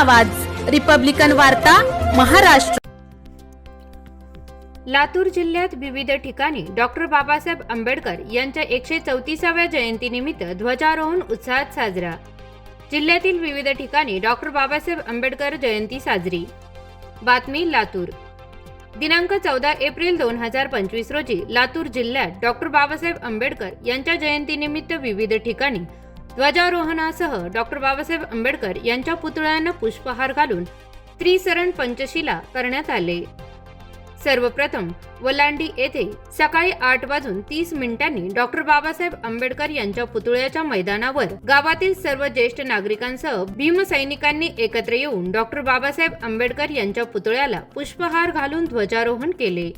आवाज. रिपब्लिकन वार्ता महाराष्ट्र. लातूर जिल्ह्यात विविध ठिकाणी डॉक्टर बाबासाहेब आंबेडकर यांच्या एकशे चौतीसाव्या जयंतीनिमित्त ध्वजारोहण उत्साहात साजरा. जिल्ह्यातील विविध ठिकाणी डॉक्टर बाबासाहेब आंबेडकर जयंती साजरी. बातमी लातूर. दिनांक चौदा एप्रिल दोन हजार पंचवीस रोजी लातूर जिल्ह्यात डॉक्टर बाबासाहेब आंबेडकर यांच्या जयंतीनिमित्त विविध ठिकाणी ध्वजारोहणासह डॉक्टर बाबासाहेब आंबेडकर यांच्या पुतळ्यांना पुष्पहार घालून त्रिसरण पंचशिला करण्यात आले. सर्वप्रथम वलांडी येथे सकाळी आठ वाजून तीस मिनिटांनी डॉक्टर बाबासाहेब आंबेडकर यांच्या पुतळ्याच्या मैदानावर गावातील सर्व ज्येष्ठ नागरिकांसह भीमसैनिकांनी एकत्र येऊन डॉक्टर बाबासाहेब आंबेडकर यांच्या पुतळ्याला पुष्पहार घालून ध्वजारोहण केले.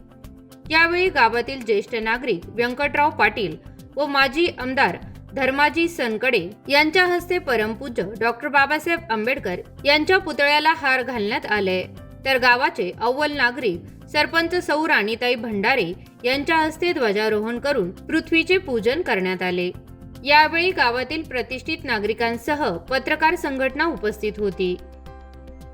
यावेळी गावातील ज्येष्ठ नागरिक व्यंकटराव पाटील व माजी आमदार धर्माजी सनकडे यांच्या हस्ते परमपूज्य डॉक्टर बाबासाहेब आंबेडकर यांच्या पुतळ्याला हार घालण्यात आले. तर गावाचे अव्वल नागरिक सरपंच सौ राणीताई भंडारे यांच्या हस्ते ध्वजारोहण करून पृथ्वीचे पूजन करण्यात आले. यावेळी गावातील प्रतिष्ठित नागरिकांसह पत्रकार संघटना उपस्थित होती.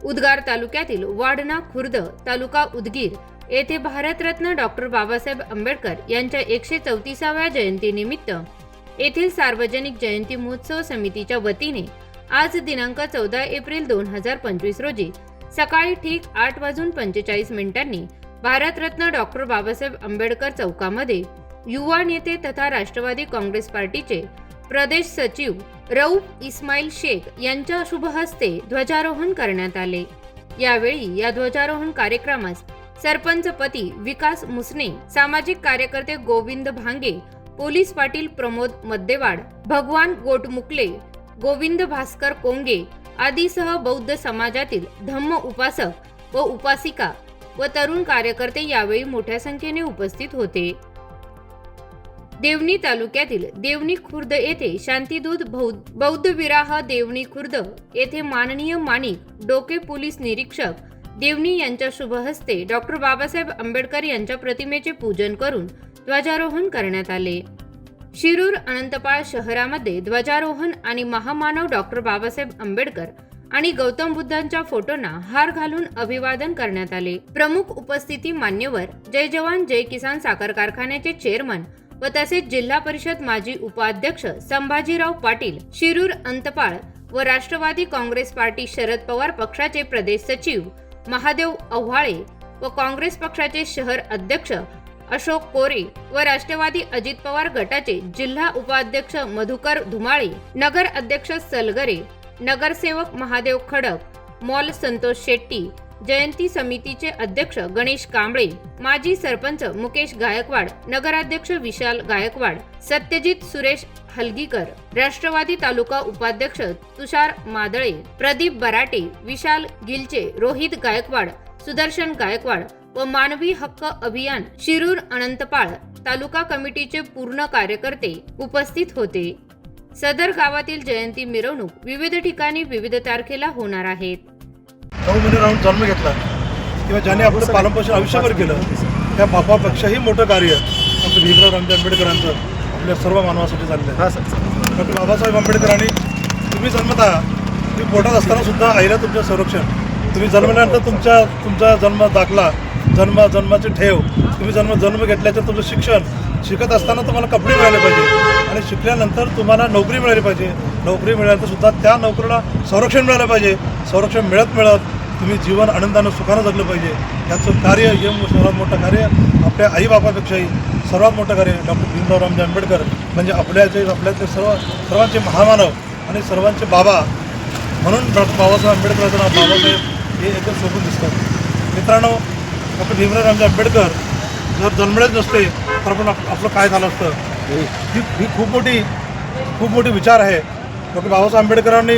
उदगार तालुक्यातील वाडना खुर्द तालुका उदगीर येथे भारतरत्न डॉक्टर बाबासाहेब आंबेडकर यांच्या एकशे चौतीसाव्या जयंतीनिमित्त येथील सार्वजनिक जयंती महोत्सव समितीच्या वतीने आज दिनांक चौदा एप्रिल दोन हजार पंचवीस रोजी सकाळी ठीक आठ वाजून पंचेचाळीस मिनिटांनी भारतरत्न डॉक्टर बाबासाहेब आंबेडकर चौकामध्ये युवा नेते तथा राष्ट्रवादी काँग्रेस पार्टीचे प्रदेश सचिव रऊफ इस्माईल शेख यांच्या शुभ हस्ते ध्वजारोहण करण्यात आले. यावेळी या ध्वजारोहण कार्यक्रमास सरपंचपती विकास मुसने सामाजिक कार्यकर्ते गोविंद भांगे पोलीस पाटील प्रमोद मद्देवाड भगवान गोटमुकले गोविंद भास्कर कोंगे आदीसह बौद्ध समाजातील धम्म उपासक व उपासिका व तरुण कार्यकर्ते यावेळी मोठ्या संख्येने उपस्थित होते. देवणी तालुक्यातील देवणी खुर्द येथे शांतीदूत बौ- बौद्ध विराह देवणी खुर्द येथे माननीय माणिक डोके पोलीस निरीक्षक देवणी यांच्या शुभहस्ते डॉक्टर बाबासाहेब आंबेडकर यांच्या प्रतिमेचे पूजन करून ध्वजारोहण करण्यात आले. शिरूर अनंतपाळ शहरामध्ये ध्वजारोहण आणि महामानव डॉक्टर बाबासाहेब आंबेडकर आणि गौतम बुद्धांच्या फोटोंना हार घालून अभिवादन करण्यात आले. प्रमुख उपस्थिती मान्यवर जय जवान जय किसान साखर कारखान्याचे चेअरमन व तसेच जिल्हा परिषद माजी उपाध्यक्ष संभाजीराव पाटील शिरूर अंतपाळ व राष्ट्रवादी काँग्रेस पार्टी शरद पवार पक्षाचे प्रदेश सचिव महादेव आव्हाळे व काँग्रेस पक्षाचे शहर अध्यक्ष अशोक कोरे व राष्ट्रवादी अजित पवार गटाचे जिल्हा उपाध्यक्ष मधुकर धुमाळे नगर अध्यक्ष सलगरे नगरसेवक महादेव खडक मॉल संतोष शेट्टी जयंती समितीचे अध्यक्ष गणेश कांबळे माजी सरपंच मुकेश गायकवाड नगराध्यक्ष विशाल गायकवाड सत्यजित सुरेश हलगीकर राष्ट्रवादी तालुका उपाध्यक्ष तुषार मादळे प्रदीप बराटे विशाल गिलचे रोहित गायकवाड सुदर्शन गायकवाड व मानवी हक्क अभियान शिरूर अनंतपाळ तालुका कमिटीचे पूर्ण कार्यकर्ते उपस्थित होते. सदर गावातील जयंती मिरवणूक विविध ठिकाणी विविध तारखेला होणार आहेत. नऊ महिने राहून जन्म घेतला. किंवा ज्याने आपलं पालनपोषण आयुष्यभर केलं त्या बापापेक्षाही मोठं कार्य डॉक्टर भीमराव रामजी आंबेडकरांचं आपल्या सर्व मानवासाठी झालेलं आहे डॉक्टर बाबासाहेब आंबेडकरांनी तुम्ही जन्मता तुम्ही पोटात असताना सुद्धा आईला तुमचं संरक्षण तुम्ही जन्मल्यानंतर तुमच्या तुमचा जन्म दाखला जन्म जन्माची ठेव तुम्ही जन्म जन्म घेतल्याचं तुमचं शिक्षण शिकत असताना तुम्हाला कपडे मिळाले पाहिजे. आणि शिकल्यानंतर तुम्हाला नोकरी मिळाली पाहिजे. नोकरी मिळाल्यानंतर सुद्धा त्या नोकरीला संरक्षण मिळालं पाहिजे. संरक्षण मिळत मिळत तुम्ही जीवन आनंदानं सुखानं जगलं पाहिजे. याचं कार्य हे सर्वात मोठं कार्य आपल्या आईबापापेक्षाही सर्वात मोठं कार्य डॉक्टर भीमराव रामजी आंबेडकर म्हणजे आपल्याचे आपल्यातले सर्व सर्वांचे महामानव आणि सर्वांचे बाबा. म्हणून डॉक्टर बाबासाहेब आंबेडकरांचं नाव बाबासाहेब हे एकदम शोभून दिसतं. मित्रांनो डॉक्टर भीमराव रामजी आंबेडकर जर जन्मलेच नसते तर आपण आप- आपलं काय झालं असतं? ही. ही खूप मोठी खूप मोठी विचार आहे. डॉक्टर बाबासाहेब आंबेडकरांनी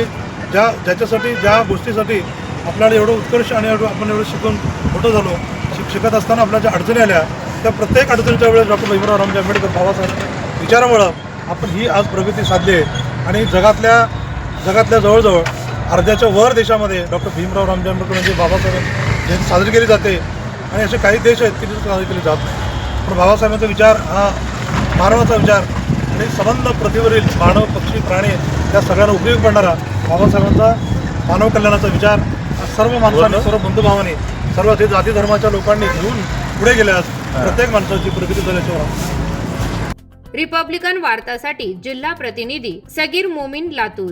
ज्या ज्याच्यासाठी ज्या गोष्टीसाठी आपल्याला एवढं उत्कर्ष आणि एवढं आपण एवढं शिकून मोठं झालो शिक शिकत असताना आपल्या ज्या अडचणी आल्या त्या प्रत्येक अडचणीच्या वेळेस डॉक्टर भीमराव रामजी आंबेडकर बाबासाहेब विचारामुळं आपण ही आज प्रगती साधली आहे. आणि जगातल्या जगातल्या जवळजवळ अर्ध्याच्या वर देशामध्ये डॉक्टर भीमराव रामजांबेडकर म्हणजे यांची बाबासाहेब जयंती साजरी केली जाते. आणि असे काही देश आहेत तिथे साजरी केले जात नाही. पण बाबासाहेबांचा विचार हा मानवाचा विचार आणि संबंध पृथ्वीवरील मानव पक्षी प्राणी या सगळ्यांना उपयोग पडणारा बाबासाहेबांचा मानव कल्याणाचा विचार सर्व माणसाने सर्व बंधुभावाने सर्व ते जाती धर्माच्या लोकांनी घेऊन पुढे गेल्यास प्रत्येक माणसाची प्रगती झाल्याशिवाय रिपब्लिकन वार्तासाठी जिल्हा प्रतिनिधी सगीर मोमीन लातूर.